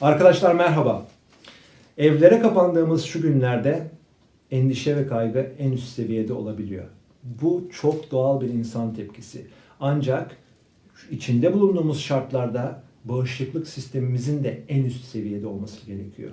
Arkadaşlar merhaba. Evlere kapandığımız şu günlerde endişe ve kaygı en üst seviyede olabiliyor. Bu çok doğal bir insan tepkisi. Ancak içinde bulunduğumuz şartlarda bağışıklık sistemimizin de en üst seviyede olması gerekiyor.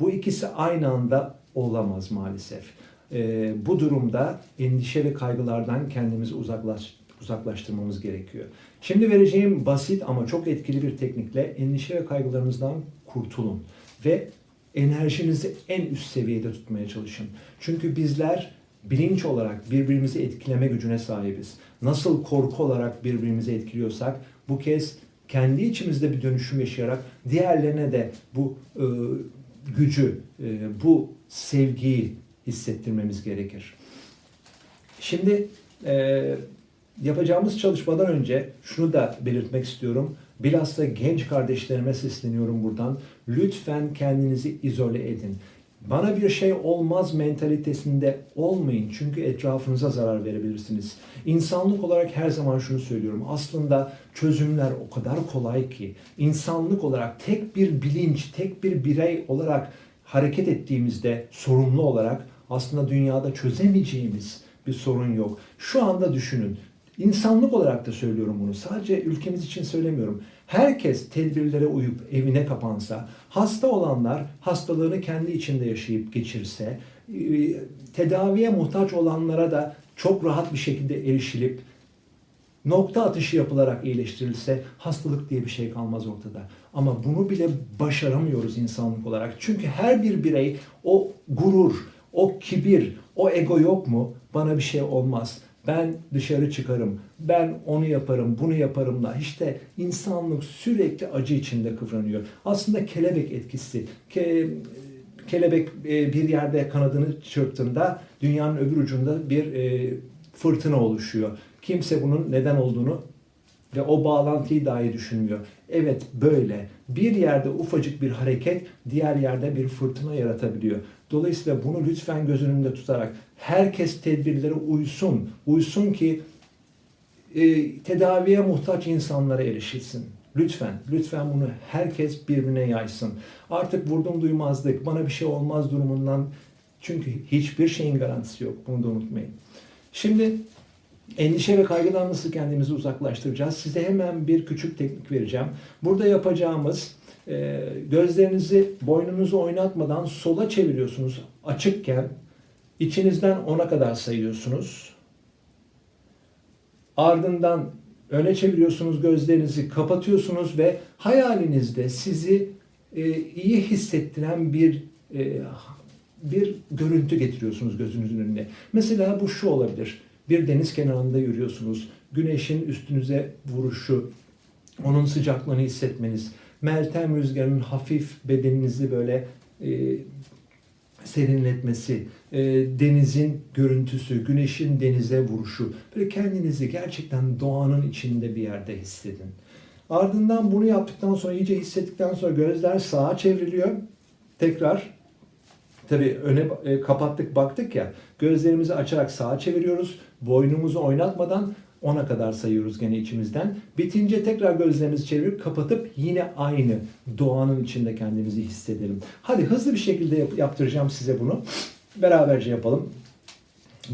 Bu ikisi aynı anda olamaz maalesef. Ee, bu durumda endişe ve kaygılardan kendimizi uzaklaş, uzaklaştırmamız gerekiyor. Şimdi vereceğim basit ama çok etkili bir teknikle endişe ve kaygılarınızdan kurtulun ve enerjinizi en üst seviyede tutmaya çalışın. Çünkü bizler bilinç olarak birbirimizi etkileme gücüne sahibiz. Nasıl korku olarak birbirimizi etkiliyorsak bu kez kendi içimizde bir dönüşüm yaşayarak diğerlerine de bu e, gücü, e, bu sevgiyi hissettirmemiz gerekir. Şimdi e, yapacağımız çalışmadan önce şunu da belirtmek istiyorum. Bilhassa genç kardeşlerime sesleniyorum buradan. Lütfen kendinizi izole edin. Bana bir şey olmaz mentalitesinde olmayın çünkü etrafınıza zarar verebilirsiniz. İnsanlık olarak her zaman şunu söylüyorum. Aslında çözümler o kadar kolay ki insanlık olarak tek bir bilinç, tek bir birey olarak hareket ettiğimizde sorumlu olarak aslında dünyada çözemeyeceğimiz bir sorun yok. Şu anda düşünün. İnsanlık olarak da söylüyorum bunu. Sadece ülkemiz için söylemiyorum. Herkes tedbirlere uyup evine kapansa, hasta olanlar hastalığını kendi içinde yaşayıp geçirse, e, tedaviye muhtaç olanlara da çok rahat bir şekilde erişilip nokta atışı yapılarak iyileştirilse hastalık diye bir şey kalmaz ortada. Ama bunu bile başaramıyoruz insanlık olarak. Çünkü her bir birey o gurur, o kibir, o ego yok mu? Bana bir şey olmaz. Ben dışarı çıkarım. Ben onu yaparım, bunu yaparımla. İşte insanlık sürekli acı içinde kıvranıyor. Aslında kelebek etkisi. Ke, kelebek e, bir yerde kanadını çırptığında dünyanın öbür ucunda bir e, fırtına oluşuyor. Kimse bunun neden olduğunu ve o bağlantıyı dahi düşünmüyor. Evet böyle. Bir yerde ufacık bir hareket diğer yerde bir fırtına yaratabiliyor. Dolayısıyla bunu lütfen göz önünde tutarak herkes tedbirlere uysun. Uysun ki e, tedaviye muhtaç insanlara erişilsin. Lütfen, lütfen bunu herkes birbirine yaysın. Artık vurdum duymazlık, bana bir şey olmaz durumundan çünkü hiçbir şeyin garantisi yok. Bunu da unutmayın. Şimdi endişe ve kaygıdan nasıl kendimizi uzaklaştıracağız? Size hemen bir küçük teknik vereceğim. Burada yapacağımız e, gözlerinizi boynunuzu oynatmadan sola çeviriyorsunuz açıkken içinizden 10'a kadar sayıyorsunuz. Ardından öne çeviriyorsunuz gözlerinizi kapatıyorsunuz ve hayalinizde sizi e, iyi hissettiren bir e, bir görüntü getiriyorsunuz gözünüzün önüne. Mesela bu şu olabilir. Bir deniz kenarında yürüyorsunuz. Güneşin üstünüze vuruşu, onun sıcaklığını hissetmeniz, meltem rüzgarının hafif bedeninizi böyle e, serinletmesi, e, denizin görüntüsü, güneşin denize vuruşu, böyle kendinizi gerçekten doğanın içinde bir yerde hissedin. Ardından bunu yaptıktan sonra, iyice hissettikten sonra gözler sağa çevriliyor. Tekrar Tabii öne e, kapattık baktık ya gözlerimizi açarak sağa çeviriyoruz. Boynumuzu oynatmadan ona kadar sayıyoruz gene içimizden. Bitince tekrar gözlerimizi çevirip kapatıp yine aynı doğanın içinde kendimizi hissedelim. Hadi hızlı bir şekilde yap- yaptıracağım size bunu. Beraberce yapalım.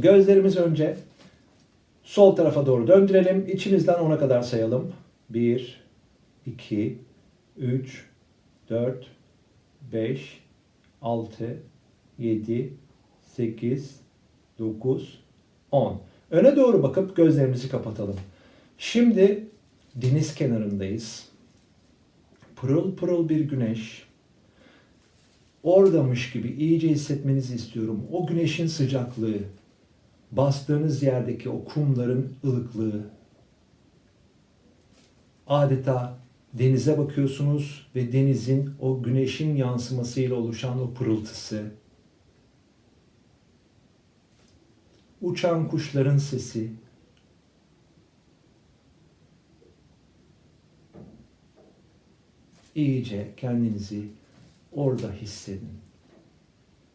Gözlerimizi önce sol tarafa doğru döndürelim. İçimizden ona kadar sayalım. 1, 2, 3, 4, 5, 6, 7, 8, 9, 10. Öne doğru bakıp gözlerimizi kapatalım. Şimdi deniz kenarındayız. Pırıl pırıl bir güneş. Oradamış gibi iyice hissetmenizi istiyorum. O güneşin sıcaklığı, bastığınız yerdeki o kumların ılıklığı. Adeta denize bakıyorsunuz ve denizin o güneşin yansımasıyla oluşan o pırıltısı. Uçan kuşların sesi. İyice kendinizi orada hissedin.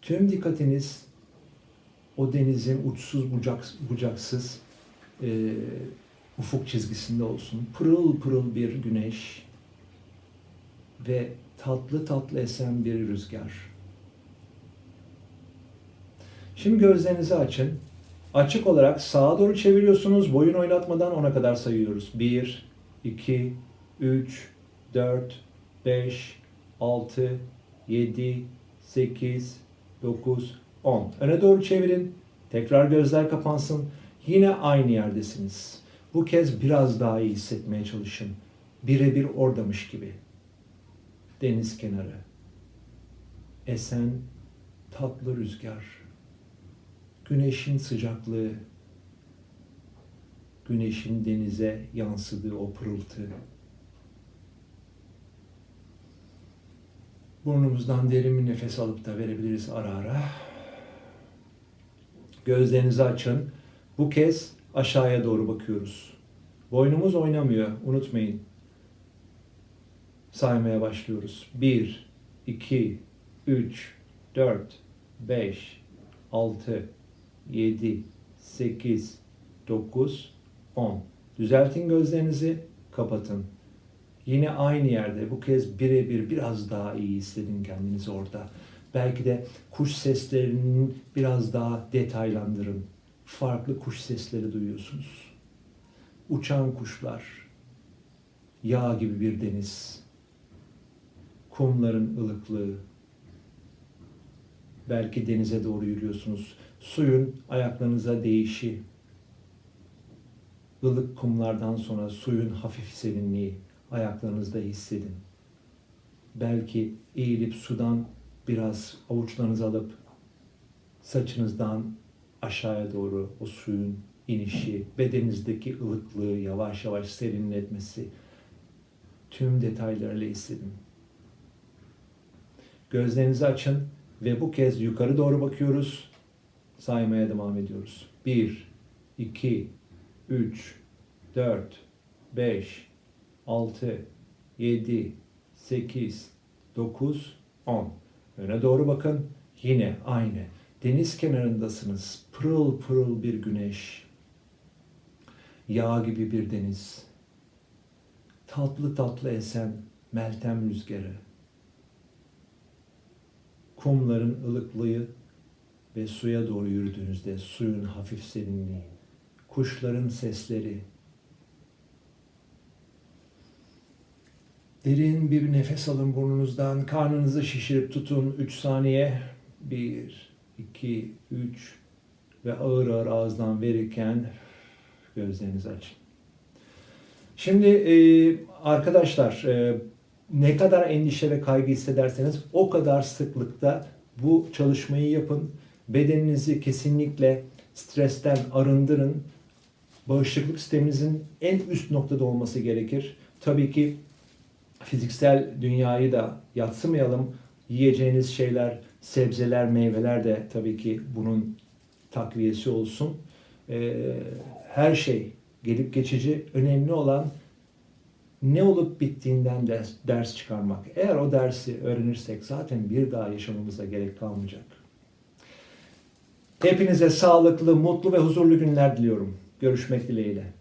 Tüm dikkatiniz o denizin uçsuz bucak, bucaksız e, ufuk çizgisinde olsun. Pırıl pırıl bir güneş ve tatlı tatlı esen bir rüzgar. Şimdi gözlerinizi açın. Açık olarak sağa doğru çeviriyorsunuz. Boyun oynatmadan ona kadar sayıyoruz. 1, 2, 3, 4, 5, 6, 7, 8, 9, 10. Öne doğru çevirin. Tekrar gözler kapansın. Yine aynı yerdesiniz. Bu kez biraz daha iyi hissetmeye çalışın. Birebir oradamış gibi. Deniz kenarı. Esen tatlı rüzgar. Güneşin sıcaklığı. Güneşin denize yansıdığı o pırıltı. Burnumuzdan derin bir nefes alıp da verebiliriz ara ara. Gözlerinizi açın. Bu kez aşağıya doğru bakıyoruz. Boynumuz oynamıyor. Unutmayın. Saymaya başlıyoruz. 1, 2, 3, 4, 5, 6, 7, 8, 9, 10. Düzeltin gözlerinizi, kapatın. Yine aynı yerde bu kez birebir biraz daha iyi hissedin kendinizi orada. Belki de kuş seslerini biraz daha detaylandırın. Farklı kuş sesleri duyuyorsunuz. Uçan kuşlar, yağ gibi bir deniz, kumların ılıklığı, belki denize doğru yürüyorsunuz. Suyun ayaklarınıza değişi, ılık kumlardan sonra suyun hafif serinliği ayaklarınızda hissedin. Belki eğilip sudan biraz avuçlarınızı alıp saçınızdan aşağıya doğru o suyun inişi, bedeninizdeki ılıklığı yavaş yavaş serinletmesi tüm detaylarıyla hissedin. Gözlerinizi açın ve bu kez yukarı doğru bakıyoruz. Saymaya devam ediyoruz. 1, 2, 3, 4, 5, 6, 7, 8, 9, 10. Öne doğru bakın. Yine aynı. Deniz kenarındasınız. Pırıl pırıl bir güneş. Yağ gibi bir deniz. Tatlı tatlı esen meltem rüzgarı. Kumların ılıklığı ve suya doğru yürüdüğünüzde suyun hafif serinliği. Kuşların sesleri, Derin bir nefes alın burnunuzdan. Karnınızı şişirip tutun 3 saniye. 1, 2, 3 ve ağır ağır ağızdan verirken gözlerinizi açın. Şimdi arkadaşlar ne kadar endişe ve kaygı hissederseniz o kadar sıklıkta bu çalışmayı yapın. Bedeninizi kesinlikle stresten arındırın. Bağışıklık sisteminizin en üst noktada olması gerekir. Tabii ki fiziksel dünyayı da yatsımayalım. Yiyeceğiniz şeyler, sebzeler, meyveler de tabii ki bunun takviyesi olsun. Ee, her şey gelip geçici. Önemli olan ne olup bittiğinden ders, ders çıkarmak. Eğer o dersi öğrenirsek zaten bir daha yaşamamıza gerek kalmayacak. Hepinize sağlıklı, mutlu ve huzurlu günler diliyorum. Görüşmek dileğiyle.